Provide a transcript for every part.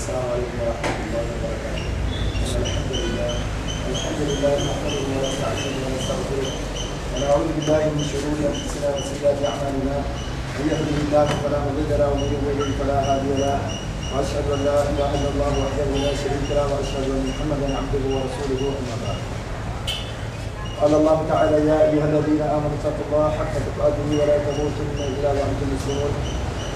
السلام عليكم ورحمة الله وبركاته. الحمد لله. الحمد لله نحمده ونستعينه ونستغفره. ونعوذ بالله من شرور أنفسنا وسيئات أعمالنا. من يهده الله فلا مضل له ومن يضلل فلا هادي له. وأشهد أن لا إله إلا الله وحده لا شريك له وأشهد أن محمدا عبده ورسوله أما بعد. قال الله تعالى يا أيها الذين آمنوا اتقوا الله حق تقاته ولا تموتن إلا وأنتم مسلمون.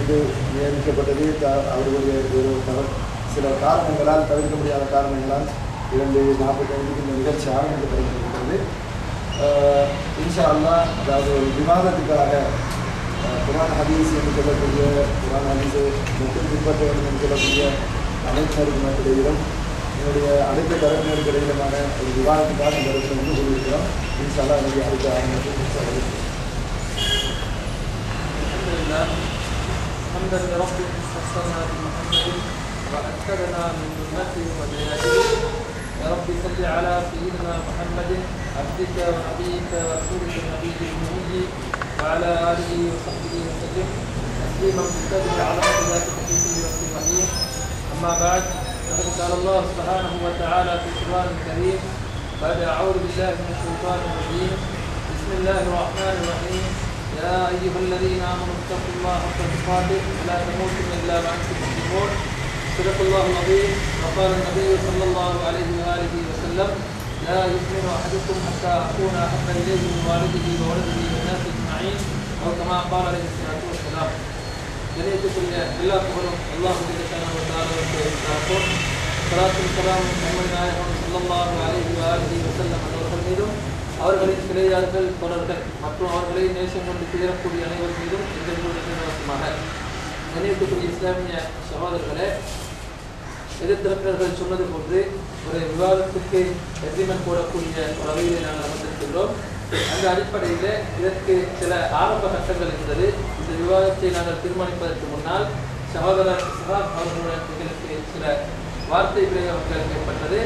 என்று நியமிக்கப்பட்டது. அவர்களுடைய ஒரு சில காரணங்களால் தவிர்க்க முடியாத காரணங்களால் இரண்டு நாற்பத்தைந்துக்கு இந்த நிகழ்ச்சி ஆரம்பித்து வருகிறது இன்ஷா அல்லா அதாவது ஒரு விவாதத்துக்காக குரான ஹதீஸ் என்று சொல்லக்கூடிய குரான் ஹதீஸு மற்றும் பின்பற்ற வேண்டும் என்று சொல்லக்கூடிய அனைத்தினருக்கிடையிலும் என்னுடைய அனைத்து தரப்பினருக்கிடையிலுமான ஒரு விவாதத்துக்காக இந்த வந்து கூறியிருக்கிறோம் இன்ஷா அல்லா என்னுடைய அடுத்த ஆரம்பித்து حمدا لرب فسرنا بمحمد واكثرنا من نعمته وبياته يا رب صل على سيدنا محمد عبدك ونبيك ورسولك النبي الأمي وعلى آله وصحبه وسلم. تسليما مستدعي على كل وقت وحين أما بعد فقد قال الله سبحانه وتعالى في القرآن الكريم بعد أعوذ بالله من الشيطان الرجيم. بسم الله الرحمن الرحيم. يا أيها الذين آمنوا اتقوا الله حق تقاته ولا تموتن إلا وأنتم مسلمون. صدق الله العظيم. وقال النبي صلى الله عليه وآله وسلم لا يؤمن أحدكم حتى أكون أحب إليه من والده وولده والناس أجمعين. أو كما قال عليه الصلاة والسلام. جنيتكم الله الله جل شأنه وتعالى والسلام صلاة السلام محمد صلى الله عليه وآله وسلم. அவர்களின் கிளையார்கள் தொடர்கள் மற்றும் அவர்களை நேசம் கொண்டு தீரக்கூடிய அனைவர் மீதும் எங்களுடைய நிர்வாசமாக இஸ்லாமிய சகோதரர்களே எதிர்த்தரப்பினர்கள் சொன்னது போன்று ஒரு விவாதத்துக்கு எக்ரிமெண்ட் போடக்கூடிய ஒரு வகையிலே நாங்கள் அமர்ந்திருக்கின்றோம். அந்த அடிப்படையில் இதற்கு சில ஆரம்ப கட்டங்கள் இருந்தது. இந்த விவாதத்தை நாங்கள் தீர்மானிப்பதற்கு முன்னால் சகோதரர் சஹாப் அவர்களுடன் எங்களுக்கு சில வார்த்தை பிரயோகங்கள் ஏற்பட்டது.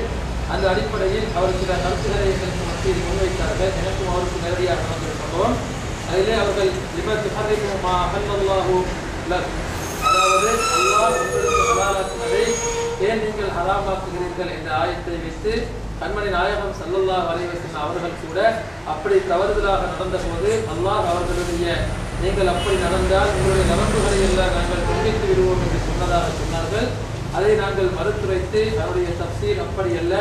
அந்த அடிப்படையில் அவர் சில கருத்துக்களை எங்களுக்கு மத்தியில் முன்வைத்தார்கள் எனக்கும் அவருக்கு நேரடியாக நடந்த சம்பவம். அதிலே அவர்கள் விபத்து ஹரிக்கும் மா அதாவது அல்லாஹ் உங்களுக்கு ஹலாலாக்குவதை ஏன் நீங்கள் ஹராமாக்குகிறீர்கள் என்ற ஆயத்தை வைத்து கண்மணி நாயகம் ஸல்லல்லாஹு அலைஹி அவர்கள் கூட அப்படி தவறுதலாக நடந்தபோது அல்லாஹ் அவர்களுடைய நீங்கள் அப்படி நடந்தால் உங்களுடைய நரம்புகளை எல்லாம் நாங்கள் துண்டித்து விடுவோம் என்று சொன்னதாக சொன்னார்கள். அதை நாங்கள் மறுத்துரைத்து அவருடைய தப்சீர் அப்படி அல்ல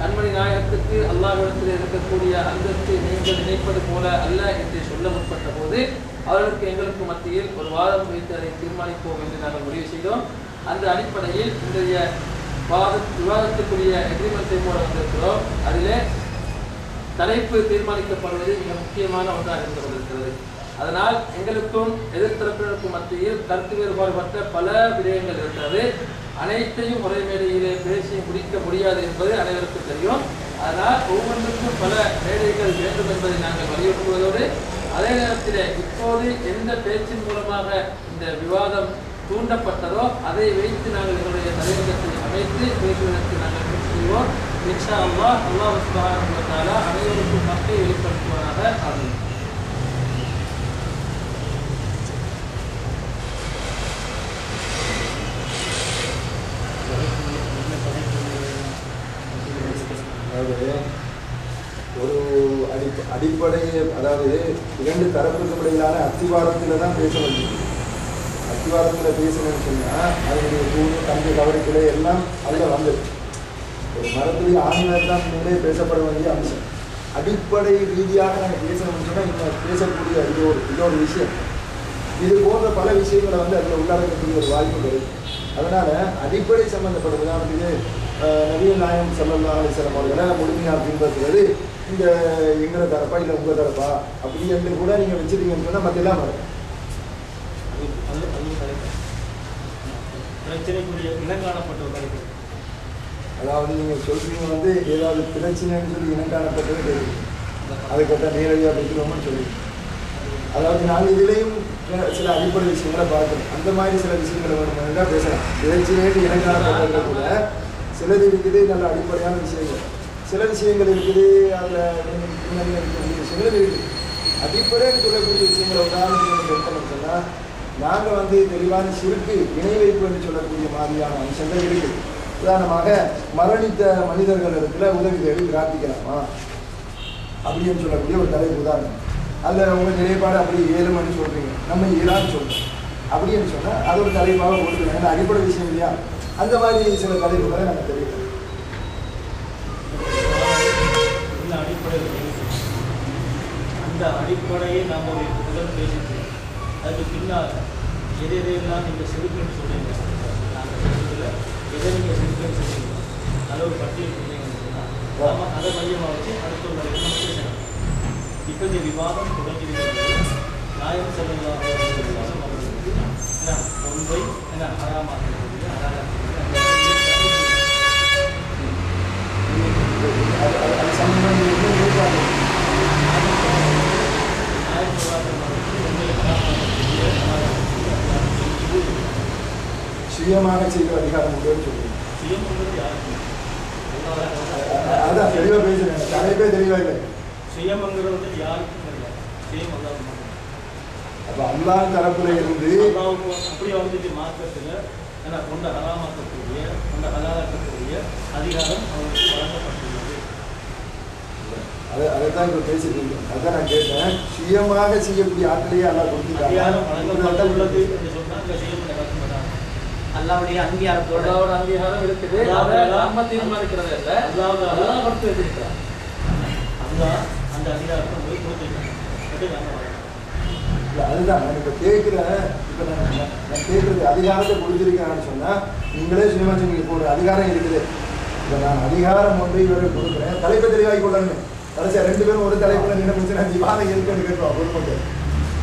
கண்மணி நாயகத்துக்கு அல்லாஹிடத்தில் இருக்கக்கூடிய அந்தஸ்து நீங்கள் நினைப்பது போல அல்ல என்று சொல்ல முற்பட்ட போது அவர்களுக்கு எங்களுக்கு மத்தியில் ஒரு வாதம் வைத்து அதை தீர்மானிப்போம் என்று நாங்கள் முடிவு செய்தோம். அந்த அடிப்படையில் இன்றைய வாத விவாதத்துக்குரிய எக்ரிமெண்ட்டை போல வந்திருக்கிறோம். அதிலே தலைப்பு தீர்மானிக்கப்படுவது மிக முக்கியமான ஒன்றாக இருந்து கொண்டிருக்கிறது. அதனால் எங்களுக்கும் எதிர்த்தரப்பினருக்கும் மத்தியில் கருத்து வேறுபாடுபட்ட பல விடயங்கள் இருக்கிறது. அனைத்தையும் ஒரே மேடையிலே பேசி முடிக்க முடியாது என்பது அனைவருக்கும் தெரியும். அதனால் ஒவ்வொன்றுக்கும் பல மேடைகள் வேண்டும் என்பதை நாங்கள் வலியுறுத்துவதோடு அதே நேரத்தில் இப்போது எந்த பேச்சின் மூலமாக இந்த விவாதம் தூண்டப்பட்டதோ அதை வைத்து நாங்கள் எங்களுடைய தலைவகத்தை அமைத்து பேசுவதற்கு நாங்கள் செய்வோம். இன்ஷா அல்லாஹ் அல்லாஹ் அனைவருக்கும் மக்கை வெளிப்படுத்துவதாக ஆமீன். அதாவது ஒரு அடி அடிப்படை அதாவது இரண்டு தரப்புக்கும் இடையிலான அத்திவாரத்தில் தான் பேச வேண்டியது அத்திவாரத்தில் பேசணும்னு சொன்னால் அதனுடைய தூணு தங்க கவரிக்கிளை எல்லாம் அதில் வந்தது. ஒரு மரத்துடைய ஆங்கிலம் தான் முன்னே பேசப்பட வேண்டிய அம்சம். அடிப்படை ரீதியாக நாங்கள் பேசணும்னு சொன்னால் இங்கே பேசக்கூடிய இது ஒரு இன்னொரு விஷயம். இது போன்ற பல விஷயங்களை வந்து அதில் உள்ளடக்கக்கூடிய ஒரு வாய்ப்பு வருது அதனால் அடிப்படை சம்பந்தப்பட்ட உதாரணத்துக்கு நவீன நாயம் செல்லல்லா அலிசலம் அவர்களை முழுமையாக பின்பற்றுவது இந்த எங்களை தரப்பா இல்லை உங்கள் தரப்பா? அப்படின்னு கூட நீங்கள் வச்சுட்டீங்கன்னு சொன்னால் மற்றெல்லாம் வரும். அதாவது நீங்கள் சொல்கிறீங்க வந்து ஏதாவது பிரச்சனைன்னு சொல்லி இனங்காணப்பட்டது தெரியும் அதை கேட்டால் நேரடியாக வைக்கிறோம்னு சொல்லி அதாவது நான் இதுலேயும் சில அடிப்படை விஷயங்களை பார்க்கணும். அந்த மாதிரி சில விஷயங்களை வேணுமென்றா பேசுகிறேன் பிரச்சனைன்னு இனங்காணப்பட்டது கூட சிலது இருக்குது நல்ல அடிப்படையான விஷயங்கள். சில விஷயங்கள் இருக்குது அதில் பின்னணியில் இருக்கக்கூடிய விஷயங்கள் இருக்குது. அடிப்படைன்னு சொல்லக்கூடிய விஷயங்களை உதாரணத்துக்கு எடுத்தோம்னு சொன்னால் நாங்கள் வந்து தெளிவான சிறுக்கு இணை வைப்பு என்று சொல்லக்கூடிய மாதிரியான அம்சங்கள் இருக்குது. உதாரணமாக மரணித்த மனிதர்கள் இடத்துல உதவி தேடி பிரார்த்திக்கலாமா? அப்படின்னு சொல்லக்கூடிய ஒரு தலைப்பு உதாரணம். அதில் உங்கள் நிலைப்பாடு அப்படி ஏழுமன்னு சொல்கிறீங்க நம்ம ஏழான்னு சொல்கிறோம் அப்படின்னு சொன்னால் அது ஒரு தலைப்பாக போட்டுக்கலாம்? ஏன்னா அடிப்படை விஷயம் இல்லையா? அந்த மாதிரி சில தலைப்புகளை நம்ம தெரிவிக்கிறோம் அந்த அடிப்படையை நாம் ஒரு முதல் பேசிட்டு அதுக்கு பின்னால் எது எதையெல்லாம் நீங்கள் சிறுக்குன்னு சொல்றீங்க நாங்கள் பேசுறதுல எதை நீங்கள் சிறுக்குன்னு சொல்றீங்க அதை ஒரு பட்டியல் சொன்னீங்கன்னு சொன்னால் நாம அதை மையமாக வச்சு அடுத்த ஒரு நம்ம பேசணும் இப்போ இந்த விவாதம் தொடங்கியிருக்கிறது நாயம் செல்லலாம் அவர்களுக்கு என்ன ஒன்றை என்ன ஹராமாக்கக்கூடிய அது அது சுயமாக செய்கிற அதிகாரம் உண்டுன்னு சொல்லுங்க அதான் தெளிவாக பேசுகிறேன் தலைப்பே தெளிவாக இல்லை சுயமங்கிறது யாருக்கும் கிடையாது சுயம் அல்லாஹ் அப்போ அல்லாஹ் தரப்புல இருந்து அல்லாஹ்வுக்கு வந்துட்டு மார்க்கத்தில் ஏன்னா கொண்ட ஹலாமாக்கக்கூடிய கொண்ட ஹலாலாக்கக்கூடிய அதிகாரம் அவருக்கு வழங்கப்பட்டது. அதை அதை தான் இப்போ பேசிட்டீங்க அதான் நான் கேட்டேன். சுயமாக செய்யக்கூடிய ஆட்களையே வழங்கப்பட்டுள்ளது கொடுத்துருக்காங்க அல்லாவுடைய அங்கீகாரத்தோட அல்லாவோட அங்கீகாரம் இருக்குது. அதை நம்ம தீர்மானிக்கிறது இல்ல. அல்லாஹ் அல்லாஹ் கொடுத்து வச்சிருக்கிறான் அல்லாஹ் அந்த போய் கொடுத்துருக்காங்க இல்ல, அதுதான். நான் இப்போ கேட்குறேன் இப்போ நான் நான் நான் கேட்குறது அதிகாரத்தை கொடுத்துருக்கேன்னு சொன்னால் நீங்களே சுயமா சொன்னீங்க இப்போ ஒரு அதிகாரம் இருக்குது. இப்போ நான் அதிகாரம் ஒன்று இவரை கொடுக்குறேன். தலைப்பை தெளிவாகி கொள்ளணும். கடைசியாக ரெண்டு பேரும் ஒரு தலைப்பில் நின்று முடிச்சு நான் விவாதம் இருக்குன்னு கேட்போம் பொறுப்பட்டு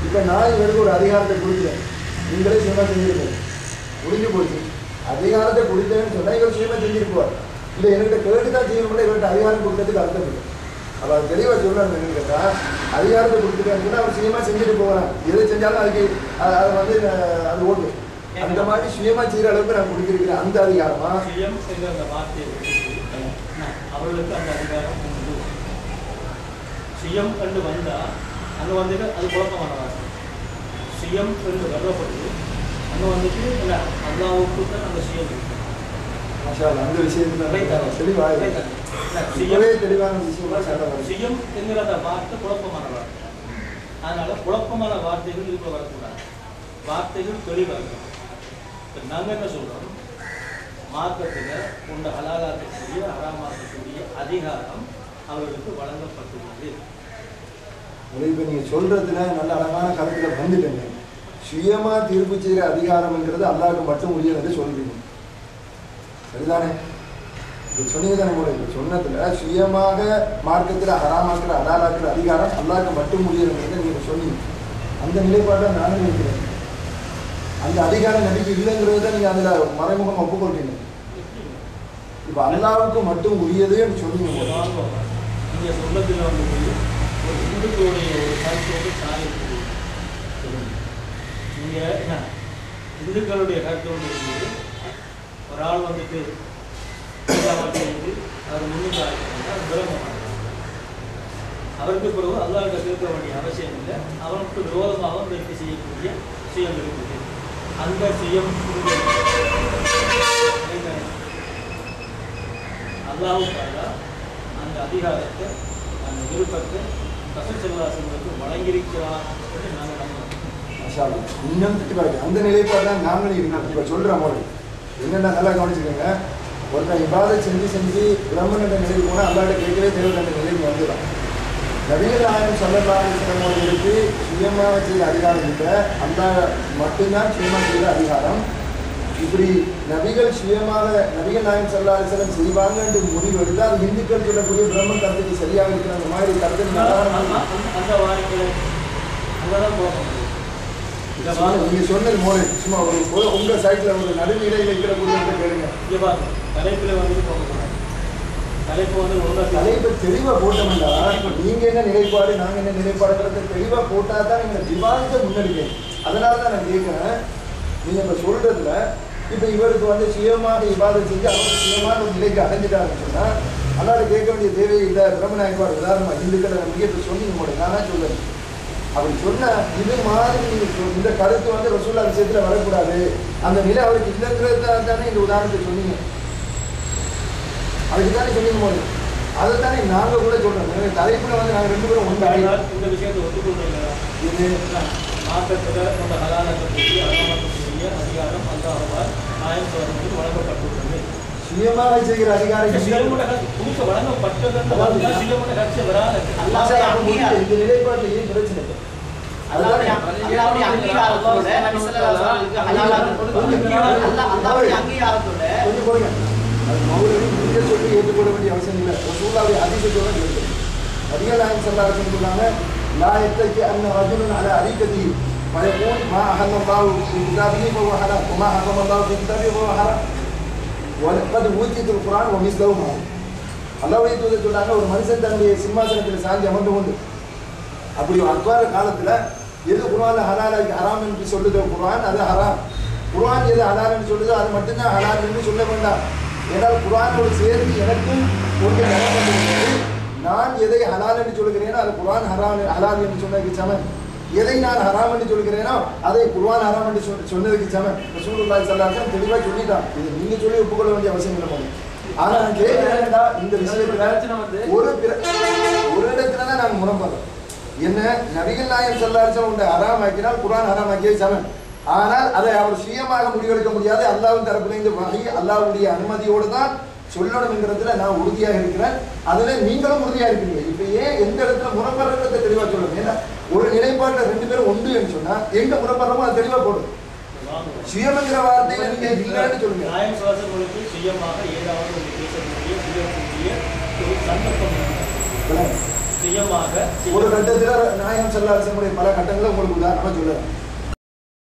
இப்போ நான் இவருக்கு ஒரு அதிகாரத்தை கொடுக்குறேன் நீங்களே சுயமாக செஞ்சுருக்கேன் முடிஞ்சு போச்சு. அதிகாரத்தை கொடுத்தேன்னு சொன்னால் இவர் சுயமாக செஞ்சிருப்பார் இல்லை என்கிட்ட கேட்டு தான் செய்யணும்ல இவர்கிட்ட அதிகாரம் கொடுத்ததுக்கு அர்த்தம் இல்லை. அப்போ அது தெளிவாக சொல்லணும் என்னன்னு கேட்டால் அதிகாரத்தை கொடுத்துட்டாங்கன்னா அவர் சுயமாக செஞ்சுட்டு போகிறான் எது செஞ்சாலும் அதுக்கு அ- அது வந்து அது ஓட்டு அந்த மாதிரி சுயமா செய்கிற அளவுக்கு நான் கொடுத்துருக்கிறேன் அந்த அதிகாரமா? அவர்களுக்கு அந்த அதிகாரம் சுயம் என்று வந்தா அங்க வந்துட்டு அது குழப்பமான வார்த்தை சுயம் என்று வர்றப்பட்டு அங்க வந்துட்டு என்ன அல்லாவுக்கு தான் அந்த சுயம் இருக்கு. அந்த விஷயமா சொல்ல வரேன் சுயம் என்கிற அந்த வார்த்தை குழப்பமான வார்த்தை. அதனால குழப்பமான வார்த்தைகள் இதுக்குள்ள வரக்கூடாது. வார்த்தைகள் தெளிவாக இருக்கணும். இப்ப நாங்க என்ன சொல்றோம்? மார்க்கத்தில் உண்ட ஹலாலாக்கக்கூடிய ஹராமாக்கக்கூடிய அதிகாரம் அவர்களுக்கு வழங்கப்பட்டுள்ளது. இப்போ நீங்கள் சொல்றதுல நல்ல அழகான கருத்துல வந்துட்டேங்க. சுயமா தீர்ப்பு செய்கிற அதிகாரம்ங்கிறது அல்லாஹ்வுக்கு மட்டும் உரியது சொல்றீங்க. சரிதானே? இப்போ சொன்னீங்க தானே போல இப்போ சொன்னதுல சுயமாக மார்க்கத்தில் ஹராமாக்குற அலாலாக்குற அதிகாரம் அல்லாஹ்வுக்கு மட்டும் உரியதுங்கிறத நீங்கள் சொன்னீங்க. அந்த நிலைப்பாட்டை நானும் இருக்கிறேன். அந்த அதிகாரம் நபிக்கு இல்லைங்கிறத நீங்கள் அதில் மறைமுகம் ஒப்புக்கொள்றீங்க. இப்போ அல்லாஹ்வுக்கு மட்டும் உரியதுன்னு சொன்னீங்க நீங்கள் நீங்க சொன்னதுல வந்து ஒரு இந்துக்களுடைய ஒரு கருத்தோடு சாய் நீங்கள் நீங்க என்ன? இந்துக்களுடைய கருத்தோடு இருக்குது ஒரு ஆள் வந்துட்டு வந்து அவர் முன்னுக்கு ஆகிட்டு விரோதமாக அவருக்கு பிறகு அல்லாஹ் கேட்க வேண்டிய அவசியம் இல்லை. அவனுக்கு விரோதமாக வெற்றி செய்யக்கூடிய சுயம் இருக்குது. அந்த சுயம் பார்த்தா அந்த அதிகாரத்தை அந்த விருப்பத்தை கசல் செல்வாசங்களுக்கு வழங்கியிருக்கிறார் என்று நாங்கள் நம்புறோம். இன்னும் திட்டு பாருங்க அந்த நிலைப்பாடு தான் நாங்களும் இருக்கோம். இப்போ சொல்கிற மாதிரி என்னென்ன நல்லா கவனிச்சுக்கோங்க. ஒருத்தன் இபாதை செஞ்சு செஞ்சு பிரம்மன் நிலைக்கு போனால் அல்லாட்ட கேட்கவே தேவையான நிலைக்கு வந்துடும் நவீனாயம் நாயகம் சொல்லலாங்களுக்கு சுயமாக செய்த அதிகாரம் இல்லை. அந்த மட்டும்தான் சுயமாக செய்த அதிகாரம். இப்படி நபிகள் சுயமாக நபிகள் நாயகம் சொல்லாசலம் செய்வாங்க என்று முடிவு எடுத்து அது இந்துக்கள் சொல்லக்கூடிய பிரம்மன் கருத்துக்கு சரியாக இருக்கிற அந்த மாதிரி கருத்து அந்த- வார்த்தை நீங்க சொன்னது மோனே சும்மா ஒரு உங்க சைட்ல ஒரு நடுநிலையில் இருக்கிற குடும்பத்தை கேளுங்க. தலைப்பில் போகக்கூடாது தலைப்பு வந்து ஒழுங்காக தலைப்பை தெளிவா போட்டோம்னா நீங்க என்ன நிலைப்பாடு நாங்க என்ன நிலைப்பாடுங்கிறத தெளிவா போட்டா தான் நீங்க விவாதத்தை முன்னெடுக்கணும். அதனால தான் நான் கேட்கிறேன் நீங்க இப்ப சொல்றதுல இப்ப இவருக்கு வந்து சுயமாக விவாதம் செஞ்சு அவர் சுயமான ஒரு நிலைக்கு அடைஞ்சிட்டாருன்னு சொன்னா அல்லாத கேட்க வேண்டிய தேவை இல்லை. பிரம்மநாயகவார் உதாரணமா இந்துக்களை நம்பிக்கை இப்ப சொன்னீங்க கூட நானா சொல்றேன். அப்படி சொன்ன இது மாதிரி இந்த கருத்து வந்து ரசூல்லா விஷயத்துல வரக்கூடாது. அந்த நிலை அவருக்கு இல்லைங்கிறது தானே இந்த உதாரணத்தை சொன்னீங்க. அதுக்கு தானே சொன்னீங்க போது அதை தானே நாங்க கூட சொல்றோம். எனவே தலைப்புல வந்து நாங்க ரெண்டு பேரும் ஒன்று இந்த விஷயத்தை ஒத்துக்கொள்றீங்க இது மாற்றத்தில் அறமாக்கக்கூடிய அதிகாரம் அல்லாஹால் நாயம் சோதனைக்கு வழங்கப்பட்டுள்ளது சுயமாக செய்கிற அதிகாரம் நிலைப்பாட்டிலேயே பிரச்சனை சொல்லி ஏற்றுக்கொள்ள வேண்டிய அவசியம் இல்லை ரசூல்லாவுடைய அதிசயத்தோட கேட்குது அதிக நாயகம் ரஜுலன் அல அரிக்கதி ويقول ما أحل الله في كتابه فهو حلال وما حرم الله في كتابه فهو حرام ولقد ஊத்திட்டு القرآن ومثله معه அல்லாவுடைய தூதர் சொல்றாங்க ஒரு மனுஷன் தன்னுடைய சிம்மாசனத்தில் சாஞ்சி அமர்ந்து கொண்டு அப்படி ஒரு அக்வார காலத்துல எது குர்ஆன்ல ஹலாலாகி ஹராம் என்று சொல்லுதோ குர்ஆன் அது ஹராம் குர்ஆன் எது ஹலால்னு சொல்லுதோ அது மட்டும்தான் ஹலால் என்று சொல்ல வேண்டாம் ஏன்னால் குர்ஆனோடு சேர்த்து எனக்கும் ஒன்று நடக்கப்பட்டிருக்கிறது நான் எதை ஹலால் என்று சொல்கிறேனோ அது குர்ஆன் ஹராம் ஹலால் என்று சொன்னதுக்கு சமன் எதை நான் ஹராம் என்று சொல்கிறேனோ அதை குர்ஆன் ஹராம் என்று சொன்ன- சொன்னதுக்கு சமன் ரசூலுல்லாஹி ஸல்லல்லாஹு அலைஹி வஸல்லம் தெளிவா சொல்லிட்டான். இது நீங்க சொல்லி ஒப்புக்கொள்ள வேண்டிய அவசியம் இல்லை போல ஆனா நான் கேட்கிறேன்டா இந்த விஷயத்துல ஒரு ஒரு இடத்துல தான் நாங்க முரண்படுறோம் என்ன? நபிகள் நாயம் சொல்லாச்சும் உண்டு ஹராமாக்கினால் குர்ஆன் ஹராமாக்கியே சமன் ஆனால் அதை அவர் சுயமாக முடிவெடுக்க முடியாது. அல்லாஹ்வின் தரப்புல இந்த வகை அல்லாஹ்வுடைய அனுமதியோடு தான் சொல்லணுங்கிறதுல நான் உறுதியாக இருக்கிறேன். அதுல நீங்களும் உறுதியா இருக்கிறீங்க இப்ப ஏன் எந்த இடத்துல முரண்படுறத தெளிவா சொல்லணும் ஏன்னா ஒரு நிலைப்பாட்டுல ரெண்டு பேரும் ஒன்று என்று சொன்னா எங்க முரண்படுறோமோ அதை தெளிவா போடும் சுயம்ங்கிற வார்த்தையில நீங்க இல்லைன்னு சொல்லுங்க. நாயம் சுவாசங்களுக்கு சுயமாக ஏதாவது ஒரு பேசக்கூடிய செய்யக்கூடிய ஒரு சந்தர்ப்பம். சுயமாக ஒரு கட்டத்துல நாயகம் செல்லாசனுடைய பல கட்டங்களை உங்களுக்கு உதாரணமா சொல்லுறேன்.